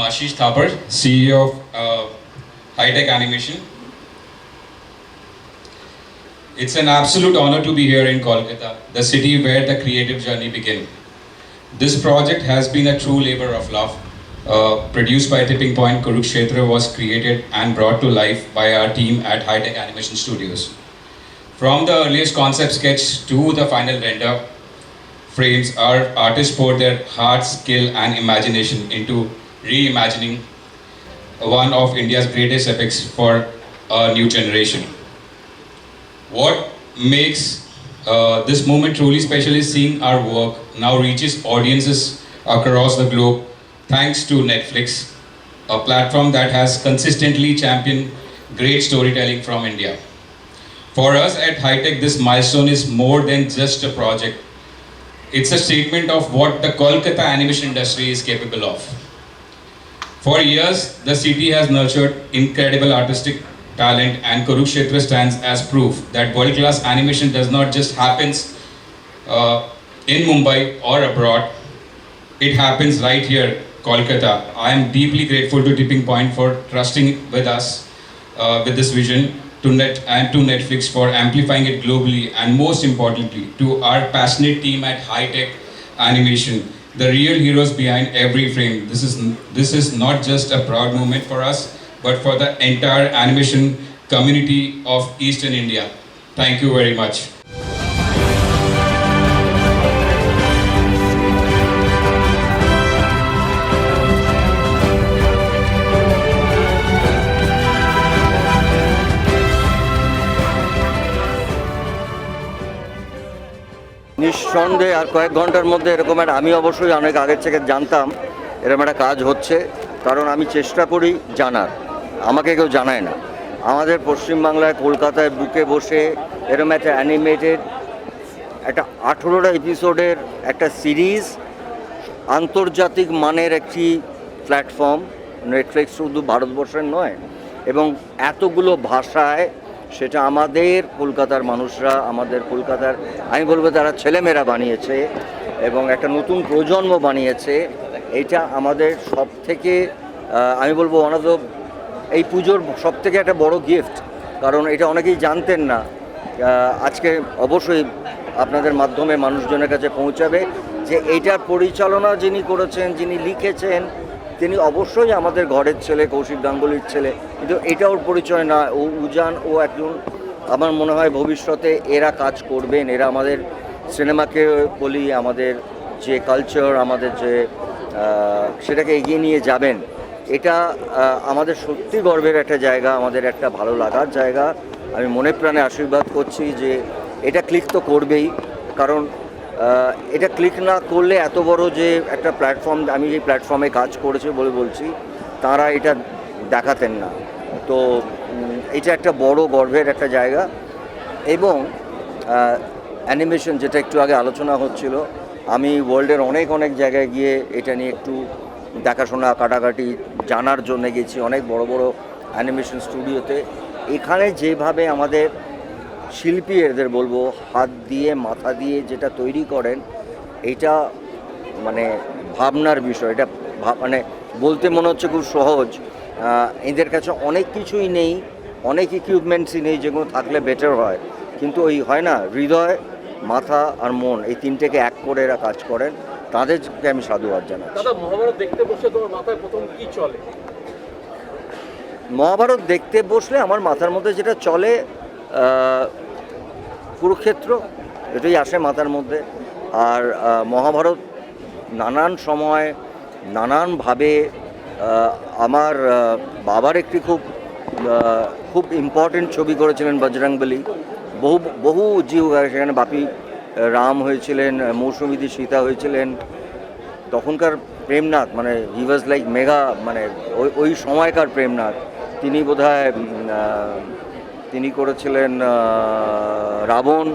Ashish Thapar, CEO of uh, High Tech Animation. It's an absolute honor to be here in Kolkata, the city where the creative journey began. This project has been a true labor of love. Uh, produced by Tipping Point, Kurukshetra was created and brought to life by our team at High Tech Animation Studios. From the earliest concept sketch to the final render, frames, our artists poured their heart, skill, and imagination into reimagining one of India's greatest epics for a new generation. What makes uh, this moment truly special is seeing our work now reaches audiences across the globe thanks to Netflix, a platform that has consistently championed great storytelling from India. For us at High Tech, this milestone is more than just a project. It's a statement of what the Kolkata animation industry is capable of. For years, the city has nurtured incredible artistic talent, and Kurukshetra stands as proof that world class animation does not just happen uh, in Mumbai or abroad, it happens right here, Kolkata. I am deeply grateful to Tipping Point for trusting with us uh, with this vision to net and to Netflix for amplifying it globally, and most importantly, to our passionate team at High Tech Animation, the real heroes behind every frame. This is this is not just a proud moment for us, but for the entire animation community of Eastern India. Thank you very much. নিঃসন্দেহে আর কয়েক ঘণ্টার মধ্যে এরকম একটা আমি অবশ্যই অনেক আগের থেকে জানতাম, এরকম একটা কাজ হচ্ছে। কারণ আমি চেষ্টা করি জানার। আমাকে কেউ জানায় না। আমাদের পশ্চিমবাংলায় কলকাতায় বুকে বসে এরকম একটা অ্যানিমেটেড একটা আঠেরোটা এপিসোডের একটা সিরিজ আন্তর্জাতিক মানের একটি প্ল্যাটফর্ম নেটফ্লিক্স শুধু ভারতবর্ষের নয়, এবং এতগুলো ভাষায় সেটা আমাদের কলকাতার মানুষরা, আমাদের কলকাতার, আমি বলব তারা ছেলেমেয়েরা বানিয়েছে এবং একটা নতুন প্রজন্ম বানিয়েছে, এটা আমাদের সব থেকে আমি বলব ওয়ান অফ দ্য এই পুজোর সব থেকে একটা বড় গিফট কারণ এটা অনেকেই জানতেন না। আজকে অবশ্যই আপনাদের মাধ্যমে মানুষজনের কাছে পৌঁছাবে যে এইটার পরিচালনা যিনি করেছেন, যিনি লিখেছেন তিনি অবশ্যই আমাদের ঘরের ছেলে, কৌশিক গাঙ্গুলির ছেলে। কিন্তু এটা ওর পরিচয় না। ও উজান, ও একজন আমার মনে হয় ভবিষ্যতে এরা কাজ করবেন। এরা আমাদের সিনেমাকে বলি আমাদের যে কালচার আমাদের যে সেটাকে এগিয়ে নিয়ে যাবেন। এটা আমাদের সত্যি গর্বের একটা জায়গা, আমাদের একটা ভালো লাগার জায়গা। আমি মনে প্রাণে আশীর্বাদ করছি যে এটা ক্লিক তো করবেই। কারণ এটা ক্লিক না করলে এত বড় যে একটা প্ল্যাটফর্ম আমি যে প্ল্যাটফর্মে কাজ করেছি বলে বলছি, তারা এটা দেখাতেন না। তো এটা একটা বড় গর্বের একটা জায়গা। এবং অ্যানিমেশন যেটা একটু আগে আলোচনা হচ্ছিল, আমি ওয়ার্ল্ডের অনেক অনেক জায়গায় গিয়ে এটা নিয়ে একটু দেখাশোনা, কাটাকাটি জানার জন্য গেছি অনেক বড় বড় অ্যানিমেশন স্টুডিওতে এখানে যেভাবে আমাদের শিল্পী এদের বলব হাত দিয়ে মাথা দিয়ে যেটা তৈরি করেন এটা মানে ভাবনার বিষয়। এটা ভাব- মানে বলতে মনে হচ্ছে খুব সহজ। এদের কাছে অনেক কিছুই নেই অনেক ইকুইপমেন্টসই নেই যেগুলো থাকলে বেটার হয়। কিন্তু ওই হয় না হৃদয় মাথা আর মন এই তিনটেকে এক করে এরা কাজ করেন। তাদেরকে আমি সাধুবাদ দাদা মহাভারত দেখতে বসে তোমার মাথায় প্রথম কি চলে? মহাভারত দেখতে বসলে আমার মাথার মধ্যে যেটা চলে কুরুক্ষেত্র, এটাই আসে মাথার মধ্যে। আর মহাভারত নানান সময় নানানভাবে আমার বাবার একটি খুব খুব ইম্পর্টেন্ট ছবি করেছিলেন বজরংবলী বহু বহু জীব সেখানে বাপি রাম হয়েছিলেন মৌসুমীদি সীতা হয়েছিলেন। তখনকার প্রেমনাথ মানে হি ওয়াজ লাইক মেগা মানে ওই ওই সময়কার প্রেমনাথ। তিনি বোধহয় তিনি করেছিলেন রাবণ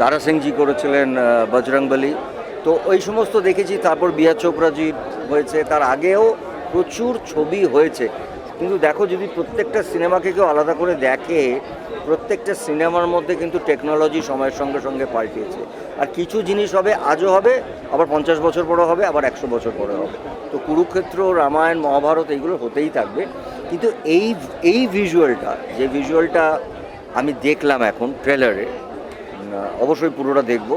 দারা সিংজি করেছিলেন বজরংবলী। তো ওই সমস্ত দেখেছি, তারপর বিয়া চোপড়াজি হয়েছে। তার আগেও প্রচুর ছবি হয়েছে। কিন্তু দেখো যদি প্রত্যেকটা সিনেমাকে কেউ আলাদা করে দেখে, প্রত্যেকটা সিনেমার মধ্যে কিন্তু টেকনোলজি সময়ের সঙ্গে সঙ্গে পাল্টিয়েছে আর কিছু জিনিস হবে, আজও হবে, আবার পঞ্চাশ বছর পরে হবে, আবার একশো বছর পরে হবে। তো কুরুক্ষেত্র, রামায়ণ, মহাভারত এইগুলো হতেই থাকবে। কিন্তু এই এই ভিজুয়ালটা যে ভিজুয়ালটা আমি দেখলাম এখন ট্রেলারে অবশ্যই পুরোটা দেখব,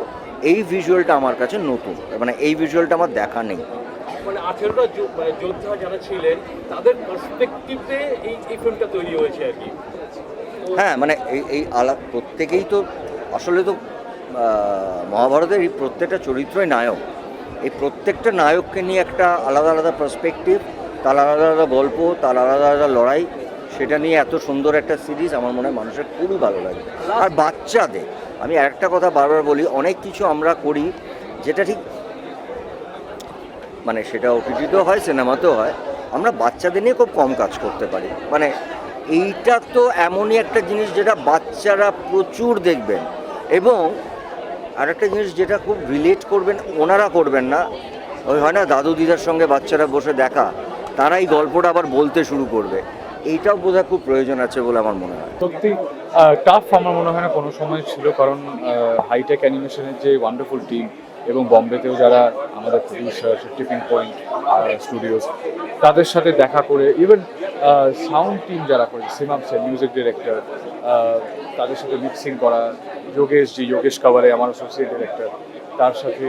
এই ভিজুয়ালটা আমার কাছে নতুন। মানে এই ভিজুয়ালটা আমার দেখা নেই। মানে আঠেরোটা মানে যোদ্ধা যারা ছিলেন, তাদের পার্সপেক্টিভে এই এই ফিল্মটা তৈরি হয়েছে আর কি। হ্যাঁ মানে এই এই আলা, প্রত্যেকেই তো, আসলে তো মহাভারতের এই প্রত্যেকটা চরিত্রই নায়ক। এই প্রত্যেকটা নায়ককে নিয়ে একটা আলাদা আলাদা পার্সপেক্টিভ তার আলাদা আলাদা গল্প, তার আলাদা আলাদা লড়াই, সেটা নিয়ে এত সুন্দর একটা সিরিজ আমার মনে হয় মানুষের খুবই ভালো লাগে। আর বাচ্চাদের, আমি আরেকটা কথা বারবার বলি, অনেক কিছু আমরা করি, যেটা ঠিক মানে সেটা ওটিটিতেও হয়, সিনেমাতেও হয়, আমরা বাচ্চাদের নিয়ে খুব কম কাজ করতে পারি। মানে এইটা তো এমনই একটা জিনিস যেটা বাচ্চারা প্রচুর দেখবেন। এবং আরেকটা জিনিস যেটা খুব রিলেট করবেন, ওনারা করবেন না। ওই হয় না, দাদু দিদার সঙ্গে বাচ্চারা বসে দেখা তারা এই গল্পটা আবার বলতে শুরু করবে। এইটাও বোধহয় খুব প্রয়োজন আছে বলে আমার মনে হয়। সত্যি টাফ আমার মনে হয় না কোনো সময় ছিল, কারণ হাইটেক অ্যানিমেশনের যে ওয়ান্ডারফুল টিম এবং বম্বেতেও যারা আমাদের প্রডিউসার টিপিং পয়েন্ট স্টুডিওস তাদের সাথে দেখা করে ইভেন সাউন্ড টিম যারা করে সিমাম সেন মিউজিক ডিরেক্টর তাদের সাথে মিক্সিং করা, যোগেশ জি, যোগেশ কাবারে আমার অ্যাসোসিয়েট ডিরেক্টর তার সাথে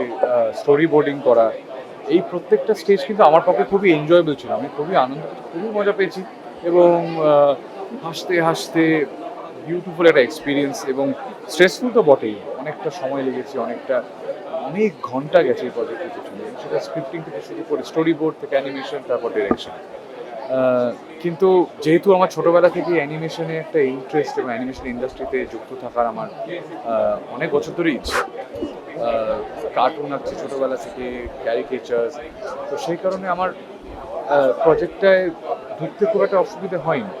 স্টোরি বোর্ডিং করা, এই প্রত্যেকটা স্টেজ কিন্তু আমার পক্ষে খুবই এনজয়েবল ছিল। আমি খুবই আনন্দ, খুবই মজা পেয়েছি এবং হাসতে হাসতে বিউটিফুল একটা এক্সপিরিয়েন্স এবং স্ট্রেসফুল তো বটেই। অনেকটা সময় লেগেছে, অনেকটা অনেক ঘণ্টা গেছে এই প্রজেক্টের পিছনে। সেটা স্ক্রিপ্টিং থেকে শুরু করে স্টোরি বোর্ড থেকে অ্যানিমেশন তারপর ডিরেকশন কিন্তু যেহেতু আমার ছোটবেলা থেকে অ্যানিমেশনে একটা ইন্টারেস্ট এবং অ্যানিমেশন ইন্ডাস্ট্রিতে যুক্ত থাকার আমার অনেক বছর ধরেই কার্টুন আঁকছি ছোটোবেলা থেকে ক্যারিকেচার্স তো সেই কারণে আমার প্রজেক্টটায় ঢুকতে খুব একটা অসুবিধা হয়নি।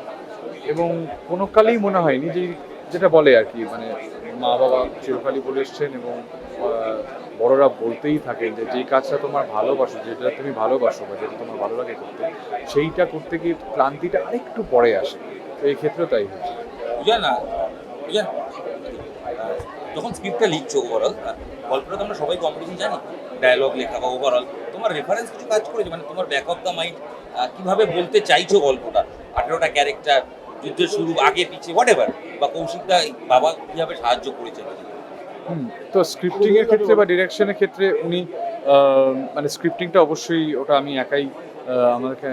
এবং কোনো কালেই মনে হয়নি যে যেটা বলে আর কি মানে মা বাবা চিরকালই বলে এসছেন এবং বড়রা বলতেই থাকেন যে যেই কাজটা তোমার ভালোবাসো, যেটা তুমি ভালোবাসো বা যেটা তোমার ভালো লাগে করতে, সেইটা করতে গিয়ে ক্লান্তিটা আরেকটু পরে আসে। তো এই ক্ষেত্রেও তাই হয়েছে। না যখন স্ক্রিপ্টটা লিখছো ওভারঅল গল্পটা তো আমরা সবাই কম্পিটিশন জানি ডায়লগ লেখা বা ওভারঅল তোমার রেফারেন্স কিছু কাজ করেছে? মানে তোমার ব্যাক অফ দ্য মাইন্ড কীভাবে বলতে চাইছো গল্পটা? আঠেরোটা ক্যারেক্টার যুদ্ধের শুরু আগে পিছিয়ে হোয়াট এভার বা কৌশিকদা বাবা কীভাবে সাহায্য করেছে হুম, তো স্ক্রিপ্টিং এর ক্ষেত্রে বা ডিরেকশনের ক্ষেত্রে উনি মানে স্ক্রিপ্টিংটা অবশ্যই ওটা আমি একাই আহ,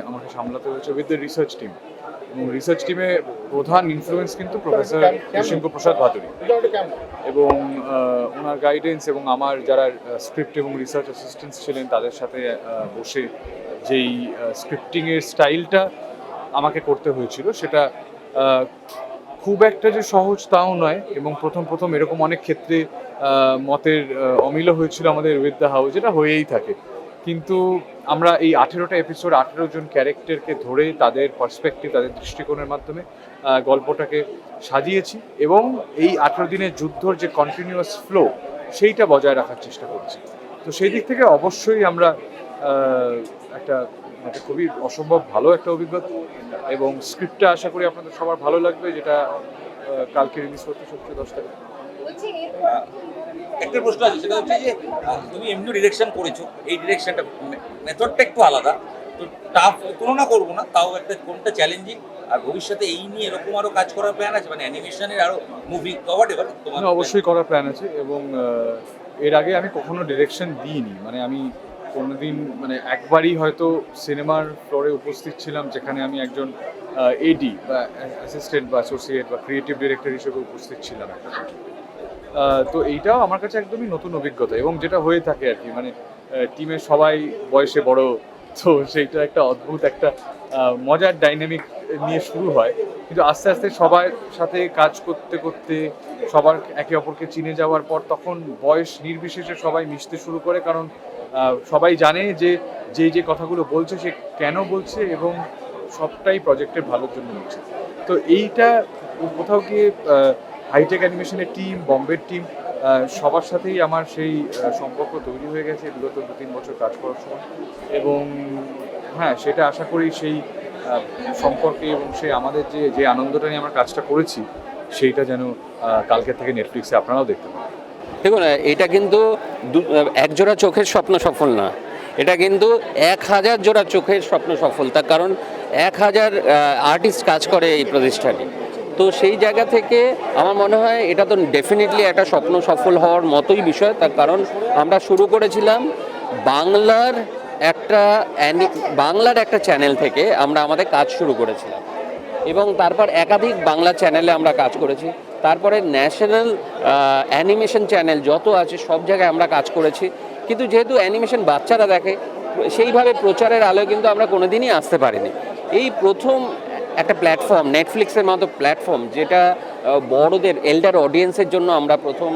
আমাকে সামলাতে হয়েছে উইথ দ্য রিসার্চ টিম এবং রিসার্চ টিমে প্রধান ইনফ্লুয়েন্স কিন্তু প্রফেসর কৃষ্ণক প্রসাদ ভাদুরী এবং ওনার গাইডেন্স এবং আমার যারা স্ক্রিপ্ট এবং রিসার্চ অ্যাসিস্ট্যান্টস ছিলেন তাদের সাথে বসে যেই স্ক্রিপ্টিংয়ের স্টাইলটা আমাকে করতে হয়েছিল সেটা খুব একটা যে সহজ তাও নয় এবং প্রথম প্রথম এরকম অনেক ক্ষেত্রে মতের অমিল হয়েছিল আমাদের উইথ দ্য হাউস যেটা হয়েই থাকে। কিন্তু আমরা এই আঠেরোটা এপিসোড আঠেরো জন ক্যারেক্টারকে ধরে তাদের পার্সপেক্টিভ তাদের দৃষ্টিকোণের মাধ্যমে গল্পটাকে সাজিয়েছি এবং এই আঠেরো দিনের যুদ্ধর যে কন্টিনিউয়াস ফ্লো সেইটা বজায় রাখার চেষ্টা করছি। তো সেই দিক থেকে অবশ্যই আমরা একটা একটা খুবই অসম্ভব ভালো একটা অভিজ্ঞতা এবং স্ক্রিপ্টটা আশা করি আপনাদের সবার ভালো লাগবে যেটা কালকে রিলিজ করতে সত্যি দশ তারিখ। একটা প্রশ্ন আছে সেটা হচ্ছে যে তুমি এমনি ডিরেকশন করেছ এই ডিরেকশনটা মেথডটা একটু আলাদা। তো টাফ তুলনা করব না তাও একটা কোনটা চ্যালেঞ্জিং আর ভবিষ্যতে এই নিয়ে এরকম আরও কাজ করার প্ল্যান আছে? মানে অ্যানিমেশনের আরও মুভি হোয়াট এভার তোমার অবশ্যই করার প্ল্যান আছে এবং এর আগে আমি কখনো ডিরেকশন দিইনি। মানে আমি কোনোদিন মানে একবারই হয়তো সিনেমার ফ্লোরে উপস্থিত ছিলাম যেখানে আমি একজন এডি বা অ্যাসিস্ট্যান্ট বা অ্যাসোসিয়েট বা ক্রিয়েটিভ ডিরেক্টর হিসেবে উপস্থিত ছিলাম। একটা তো এইটাও আমার কাছে একদমই নতুন অভিজ্ঞতা এবং যেটা হয়ে থাকে আর কি মানে টিমের সবাই বয়সে বড়, তো সেইটা একটা অদ্ভুত একটা মজার ডাইনামিক নিয়ে শুরু হয়। কিন্তু আস্তে আস্তে সবার সাথে কাজ করতে করতে সবার একে অপরকে চিনে যাওয়ার পর তখন বয়স নির্বিশেষে সবাই মিশতে শুরু করে কারণ সবাই জানে যে যে যে কথাগুলো বলছে সে কেন বলছে এবং সবটাই প্রজেক্টের ভালোর জন্য হচ্ছে। তো এইটা কোথাও গিয়ে হাইটেক অ্যানিমেশনের টিম বম্বের টিম সবার সাথেই আমার সেই সম্পর্ক তৈরি হয়ে গেছে। বিগত দু তিন বছর কাজ করার সময়। এবং হ্যাঁ সেটা আশা করি সেই সম্পর্কে এবং সেই আমাদের যে যে আনন্দটা নিয়ে আমরা কাজটা করেছি, সেইটা যেন কালকে থেকে নেটফ্লিক্সে আপনারাও দেখতে পাবেন দেখুন এটা কিন্তু দু- এক জোড়া চোখের স্বপ্ন সফল না। এটা কিন্তু এক হাজার জোড়া চোখের স্বপ্ন সফল। তার কারণ, এক হাজার আর্টিস্ট কাজ করে এই প্রতিষ্ঠানে। তো সেই জায়গা থেকে আমার মনে হয় এটা তো ডেফিনেটলি একটা স্বপ্ন সফল হওয়ার মতোই বিষয়। তার কারণ, আমরা শুরু করেছিলাম বাংলার একটা বাংলার একটা চ্যানেল থেকে আমরা আমাদের কাজ শুরু করেছিলাম। এবং তারপর একাধিক বাংলা চ্যানেলে আমরা কাজ করেছি। তারপরে ন্যাশনাল অ্যানিমেশন চ্যানেল যত আছে সব জায়গায় আমরা কাজ করেছি। কিন্তু যেহেতু অ্যানিমেশন বাচ্চারা দেখে, সেইভাবে প্রচারের আলোয় কিন্তু আমরা কোনোদিনই আসতে পারিনি। এই প্রথম একটা প্ল্যাটফর্ম নেটফ্লিক্সের মতো প্ল্যাটফর্ম যেটা বড়দের এল্ডার অডিয়েন্সের জন্য আমরা প্রথম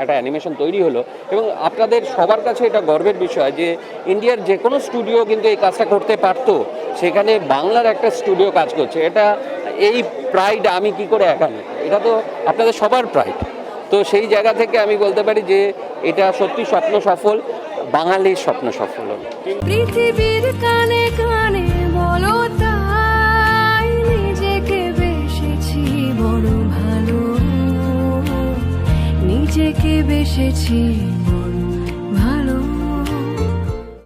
একটা অ্যানিমেশন তৈরি হলো। এবং আপনাদের সবার কাছে এটা গর্বের বিষয় যে ইন্ডিয়ার যে কোনো স্টুডিও কিন্তু এই কাজটা করতে পারতো। সেখানে বাংলার একটা স্টুডিও কাজ করছে। এটা এই প্রাইড আমি কি করে একা এটা তো আপনাদের সবার প্রাইড তো সেই জায়গা থেকে আমি বলতে পারি যে এটা সত্যি স্বপ্ন সফল, বাঙালির স্বপ্ন সফল পৃথিবীর কানে কানে নিজেকে বেসেছি।